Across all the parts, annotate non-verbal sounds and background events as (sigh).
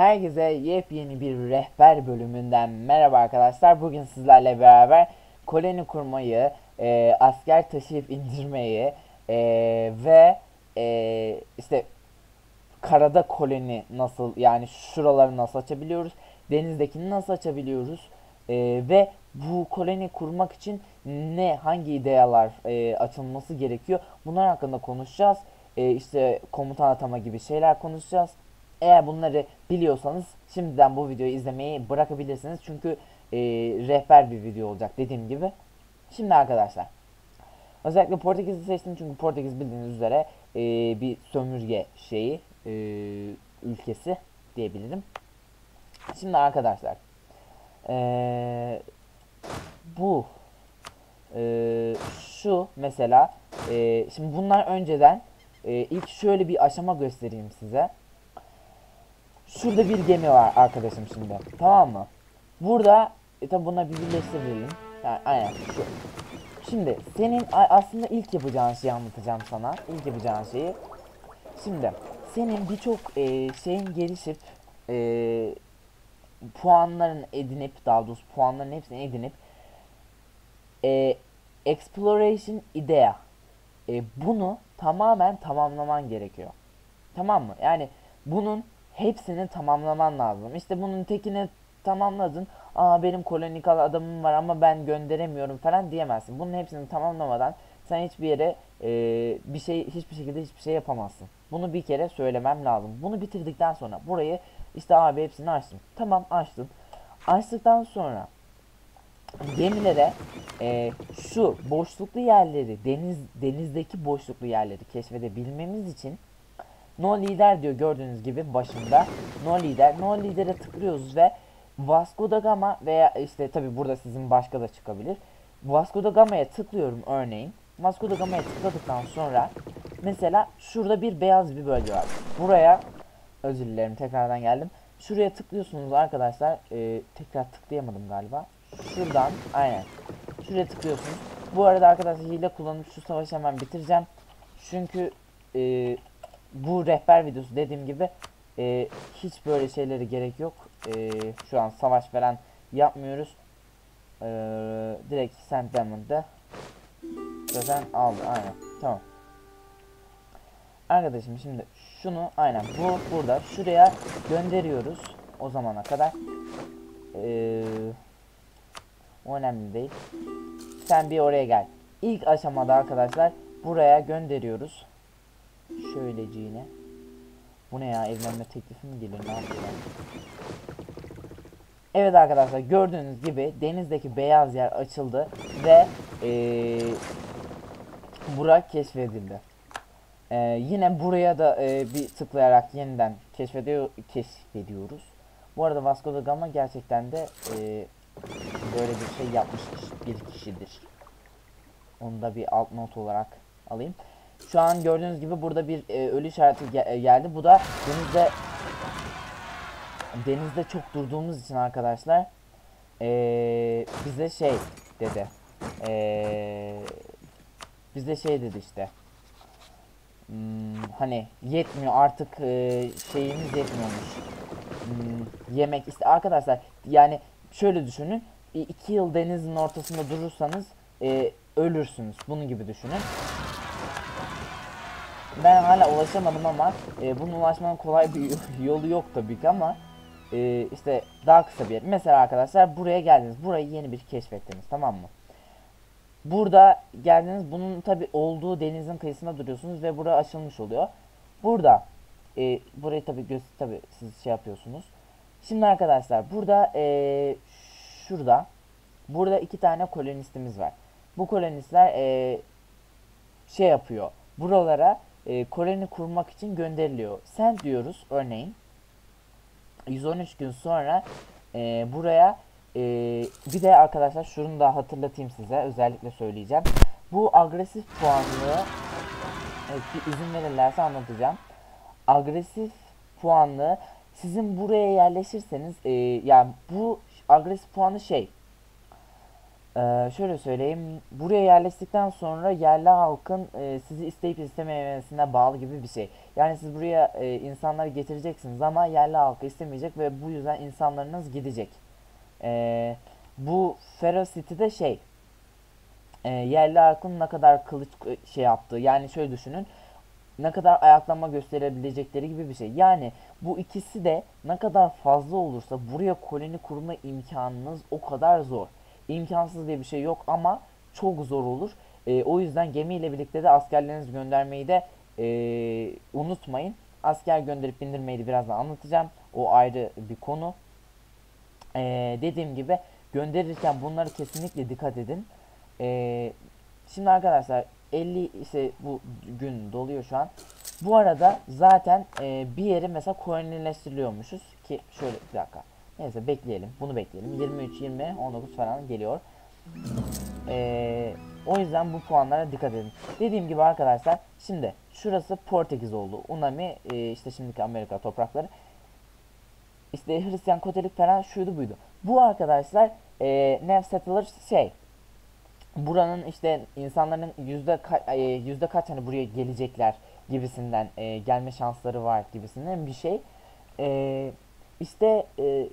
Herkese yepyeni bir rehber bölümünden merhaba arkadaşlar. Bugün sizlerle beraber koloni kurmayı, e, asker taşıyıp (laughs) indirmeyi e, ve e, işte karada koloni nasıl yani şuraları nasıl açabiliyoruz, denizdekini nasıl açabiliyoruz e, ve bu koloni kurmak için ne hangi idealar e, açılması gerekiyor bunlar hakkında konuşacağız. E, işte komutan atama gibi şeyler konuşacağız. Eğer bunları biliyorsanız şimdiden bu videoyu izlemeyi bırakabilirsiniz. Çünkü e, rehber bir video olacak dediğim gibi. Şimdi arkadaşlar. Özellikle Portekiz'i seçtim çünkü Portekiz bildiğiniz üzere e, bir sömürge şeyi e, ülkesi diyebilirim. Şimdi arkadaşlar e, bu e, şu mesela e, şimdi bunlar önceden e, ilk şöyle bir aşama göstereyim size. Şurada bir gemi var arkadaşım şimdi. Tamam mı? Burada e, tabi bunları bir birleştirelim. Yani, aynen şu. Şimdi senin aslında ilk yapacağın şeyi anlatacağım sana. İlk yapacağın şeyi. Şimdi senin birçok e, şeyin gelişip e, puanların edinip daha doğrusu puanların hepsini edinip e, exploration idea e, bunu tamamen tamamlaman gerekiyor. Tamam mı? Yani bunun hepsini tamamlaman lazım. İşte bunun tekini tamamladın. Aa benim kolonikal adamım var ama ben gönderemiyorum falan diyemezsin. Bunun hepsini tamamlamadan sen hiçbir yere e, bir şey hiçbir şekilde hiçbir şey yapamazsın. Bunu bir kere söylemem lazım. Bunu bitirdikten sonra burayı işte abi hepsini açtım. Tamam açtın. Açtıktan sonra gemilere e, şu boşluklu yerleri deniz denizdeki boşluklu yerleri keşfedebilmemiz için no lider diyor gördüğünüz gibi başında. No lider. No lidere tıklıyoruz ve Vasco da Gama veya işte tabi burada sizin başka da çıkabilir. Vasco da Gama'ya tıklıyorum örneğin. Vasco da Gama'ya tıkladıktan sonra mesela şurada bir beyaz bir bölge var. Buraya özür dilerim tekrardan geldim. Şuraya tıklıyorsunuz arkadaşlar. Ee, tekrar tıklayamadım galiba. Şuradan aynen. Şuraya tıklıyorsunuz. Bu arada arkadaşlar hile kullanıp şu savaşı hemen bitireceğim. Çünkü e, bu rehber videosu dediğim gibi e, hiç böyle şeylere gerek yok. E, şu an savaş falan yapmıyoruz. E, direkt Saint Diamond'da zaten aldı aynen tamam. Arkadaşım şimdi şunu aynen bu burada şuraya gönderiyoruz o zamana kadar. E, o önemli değil. Sen bir oraya gel. İlk aşamada arkadaşlar buraya gönderiyoruz. Şöyleciğine. Bu ne ya evlenme teklifi mi gelir ne yapıyorlar? Evet arkadaşlar gördüğünüz gibi denizdeki beyaz yer açıldı ve ee, Burak keşfedildi. Ee, yine buraya da ee, bir tıklayarak yeniden keşfediyor keşfediyoruz. Bu arada Vasco da Gama gerçekten de ee, böyle bir şey yapmış bir kişidir. Onu da bir alt not olarak alayım. Şu an gördüğünüz gibi burada bir e, ölü işareti ge- e, geldi. Bu da denizde denizde çok durduğumuz için arkadaşlar e, bize şey dedi. E, bize şey dedi işte. Hmm, hani yetmiyor artık e, şeyimiz yetmiyormuş. Hmm, yemek işte arkadaşlar yani şöyle düşünün. iki yıl denizin ortasında durursanız e, ölürsünüz. Bunun gibi düşünün. Ben hala ulaşamadım ama e, bunun ulaşmanın kolay bir (laughs) yolu yok tabii ki ama e, işte daha kısa bir yer. Mesela arkadaşlar buraya geldiniz. Burayı yeni bir keşfettiniz tamam mı? Burada geldiniz. Bunun tabi olduğu denizin kıyısında duruyorsunuz ve bura açılmış oluyor. Burada e, burayı tabi göz tabi siz şey yapıyorsunuz. Şimdi arkadaşlar burada e, şurada burada iki tane kolonistimiz var. Bu kolonistler e, şey yapıyor. Buralara e, koloni kurmak için gönderiliyor. Sen diyoruz örneğin 113 gün sonra e, buraya e, bir de arkadaşlar şunu da hatırlatayım size özellikle söyleyeceğim. Bu agresif puanlığı evet, bir izin verirlerse anlatacağım. Agresif puanlı sizin buraya yerleşirseniz e, yani bu agresif puanı şey Ee, şöyle söyleyeyim. Buraya yerleştikten sonra yerli halkın e, sizi isteyip istememesine bağlı gibi bir şey. Yani siz buraya e, insanları getireceksiniz ama yerli halkı istemeyecek ve bu yüzden insanlarınız gidecek. Ee, bu Ferocity'de şey e, yerli halkın ne kadar kılıç e, şey yaptığı yani şöyle düşünün ne kadar ayaklanma gösterebilecekleri gibi bir şey. Yani bu ikisi de ne kadar fazla olursa buraya koloni kurma imkanınız o kadar zor. İmkansız diye bir şey yok ama çok zor olur. E, o yüzden gemiyle birlikte de askerlerinizi göndermeyi de e, unutmayın. Asker gönderip bindirmeyi de birazdan anlatacağım. O ayrı bir konu. E, dediğim gibi gönderirken bunları kesinlikle dikkat edin. E, şimdi arkadaşlar 50 ise bu gün doluyor şu an. Bu arada zaten e, bir yeri mesela kolonileştiriliyormuşuz ki şöyle bir dakika. Neyse bekleyelim. Bunu bekleyelim. 23, 20, 19 falan geliyor. E, o yüzden bu puanlara dikkat edin. Dediğim gibi arkadaşlar şimdi şurası Portekiz oldu. Unami e, işte şimdiki Amerika toprakları. İşte Hristiyan Katolik falan şuydu buydu. Bu arkadaşlar e, Nev Settler şey buranın işte insanların yüzde ka e, yüzde kaç hani buraya gelecekler gibisinden e, gelme şansları var gibisinden bir şey. E, işte e,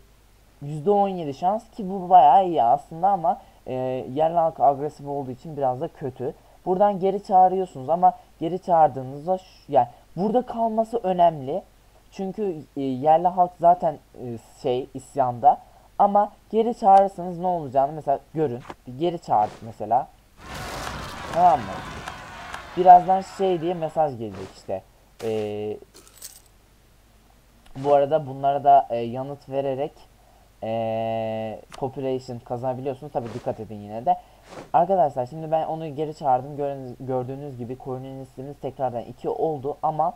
yüzde on yedi şans ki bu bayağı iyi aslında ama e, yerli halk agresif olduğu için biraz da kötü. Buradan geri çağırıyorsunuz ama geri çağırdığınızda şu, yani burada kalması önemli. Çünkü e, yerli halk zaten e, şey isyanda. Ama geri çağırırsanız ne olacağını mesela görün. Bir geri çağırdık mesela. Tamam mı? Birazdan şey diye mesaj gelecek işte. Ee, bu arada bunlara da e, yanıt vererek e, population kazanabiliyorsunuz. Tabi dikkat edin yine de. Arkadaşlar şimdi ben onu geri çağırdım. Gördüğünüz, gördüğünüz gibi kolonistimiz tekrardan 2 oldu ama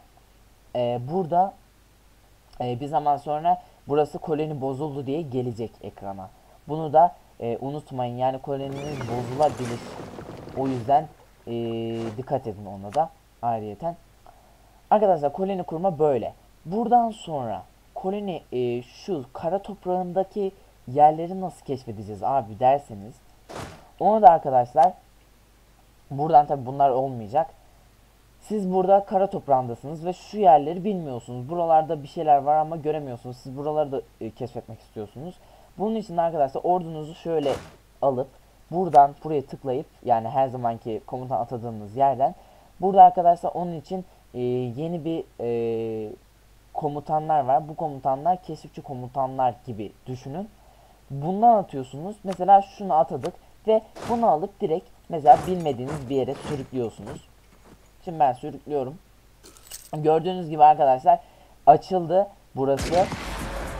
e, burada e, bir zaman sonra burası koloni bozuldu diye gelecek ekrana. Bunu da e, unutmayın yani koloniniz bozulabilir. O yüzden e, dikkat edin ona da ayrıyeten. Arkadaşlar koloni kurma böyle. Buradan sonra koloni e, şu kara toprağındaki yerleri nasıl keşfedeceğiz abi derseniz onu da arkadaşlar buradan tabi bunlar olmayacak. Siz burada kara toprağındasınız ve şu yerleri bilmiyorsunuz. Buralarda bir şeyler var ama göremiyorsunuz. Siz buraları da e, keşfetmek istiyorsunuz. Bunun için arkadaşlar ordunuzu şöyle alıp buradan buraya tıklayıp yani her zamanki komutan atadığımız yerden burada arkadaşlar onun için e, yeni bir e, komutanlar var. Bu komutanlar keşifçi komutanlar gibi düşünün. Bundan atıyorsunuz. Mesela şunu atadık ve bunu alıp direkt mesela bilmediğiniz bir yere sürüklüyorsunuz. Şimdi ben sürüklüyorum. Gördüğünüz gibi arkadaşlar açıldı burası.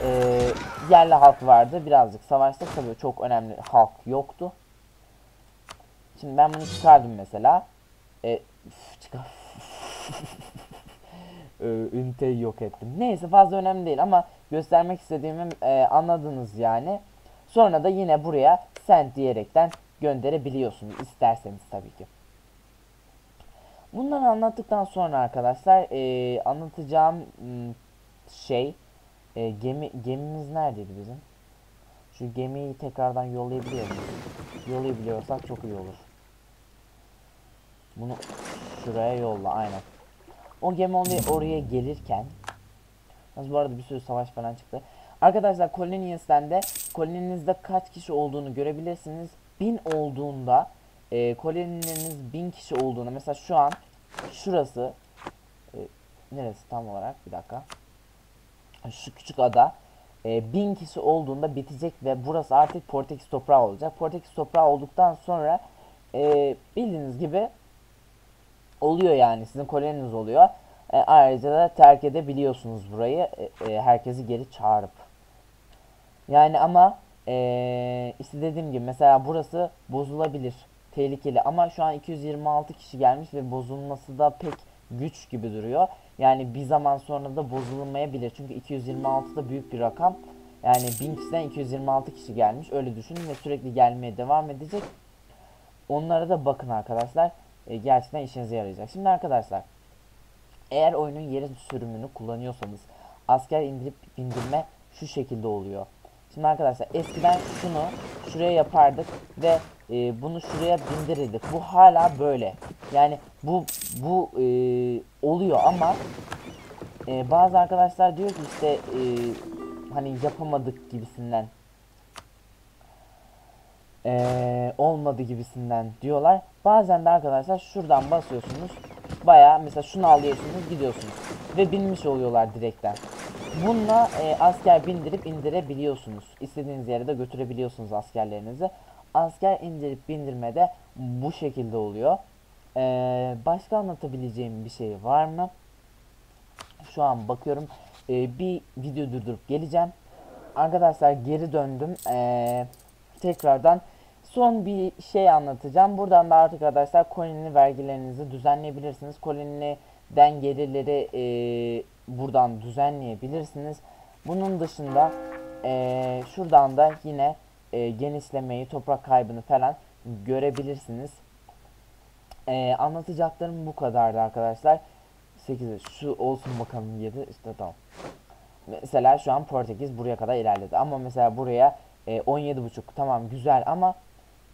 Ee, yerli halk vardı. Birazcık savaştık. Tabii çok önemli halk yoktu. Şimdi ben bunu çıkardım mesela. Ee, çıkar. (laughs) ee, üniteyi yok ettim. Neyse fazla önemli değil ama göstermek istediğimi e, anladınız yani. Sonra da yine buraya send diyerekten gönderebiliyorsunuz isterseniz tabii ki. Bunları anlattıktan sonra arkadaşlar e, anlatacağım şey e, gemi gemimiz neredeydi bizim? Şu gemiyi tekrardan yollayabiliyor muyuz? Yollayabiliyorsak çok iyi olur. Bunu şuraya yolla aynen. O gemi oraya, oraya gelirken bu arada bir sürü savaş falan çıktı. Arkadaşlar Colonius'ten de koloninizde kaç kişi olduğunu görebilirsiniz. 1000 olduğunda e, kolonileriniz 1000 kişi olduğunu mesela şu an şurası e, neresi tam olarak bir dakika şu küçük ada e, 1000 kişi olduğunda bitecek ve burası artık Portekiz toprağı olacak. Portekiz toprağı olduktan sonra e, bildiğiniz gibi oluyor yani sizin koloniniz oluyor. E, ayrıca da terk edebiliyorsunuz burayı e, e, herkesi geri çağırıp. Yani ama e, işte dediğim gibi mesela burası bozulabilir. Tehlikeli ama şu an 226 kişi gelmiş ve bozulması da pek güç gibi duruyor. Yani bir zaman sonra da bozulmayabilir. Çünkü 226 da büyük bir rakam. Yani 1000 kişiden 226 kişi gelmiş. Öyle düşünün ve sürekli gelmeye devam edecek. Onlara da bakın arkadaşlar. E, gerçekten işinize yarayacak. Şimdi arkadaşlar eğer oyunun yeri sürümünü kullanıyorsanız asker indirip bindirme şu şekilde oluyor. Şimdi arkadaşlar eskiden şunu şuraya yapardık ve e, bunu şuraya bindirirdik. Bu hala böyle. Yani bu bu e, oluyor ama e, bazı arkadaşlar diyor ki işte e, hani yapamadık gibisinden e, olmadı gibisinden diyorlar. Bazen de arkadaşlar şuradan basıyorsunuz. Baya mesela şunu alıyorsunuz gidiyorsunuz. Ve binmiş oluyorlar direkten. Bununla e, asker bindirip indirebiliyorsunuz. İstediğiniz yere de götürebiliyorsunuz askerlerinizi. Asker indirip bindirmede bu şekilde oluyor. E, başka anlatabileceğim bir şey var mı? Şu an bakıyorum. E, bir video durdurup geleceğim. Arkadaşlar geri döndüm. E, tekrardan son bir şey anlatacağım. Buradan da artık arkadaşlar koloni vergilerinizi düzenleyebilirsiniz. Koloniden gelirleri e, buradan düzenleyebilirsiniz. Bunun dışında e, şuradan da yine e, genişlemeyi, toprak kaybını falan görebilirsiniz. E, anlatacaklarım bu kadardı arkadaşlar. 8 şu olsun bakalım 7 işte tamam. Mesela şu an Portekiz buraya kadar ilerledi ama mesela buraya e, 17.5 tamam güzel ama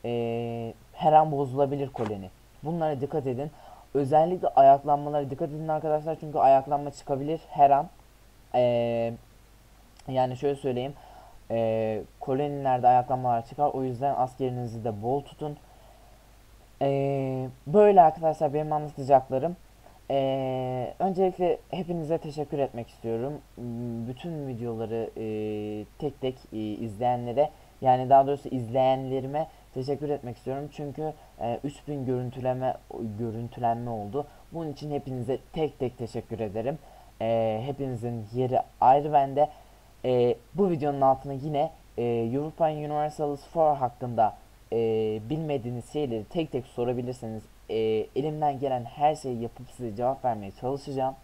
e, her an bozulabilir koloni. Bunlara dikkat edin. Özellikle ayaklanmalara dikkat edin arkadaşlar çünkü ayaklanma çıkabilir her an. E, yani şöyle söyleyeyim. E, kolonilerde ayaklanmalar çıkar. O yüzden askerinizi de bol tutun. E, böyle arkadaşlar benim anlatacaklarım. Ee, öncelikle hepinize teşekkür etmek istiyorum. Bütün videoları e, tek tek e, izleyenlere yani daha doğrusu izleyenlerime teşekkür etmek istiyorum. Çünkü e, 3000 görüntüleme görüntülenme oldu. Bunun için hepinize tek tek teşekkür ederim. E, hepinizin yeri ayrı bende. E, bu videonun altına yine e, European Universalis 4 hakkında e, bilmediğiniz şeyleri tek tek sorabilirsiniz. E, elimden gelen her şeyi yapıp size cevap vermeye çalışacağım.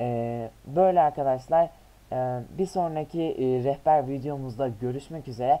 E, böyle arkadaşlar e, bir sonraki e, rehber videomuzda görüşmek üzere.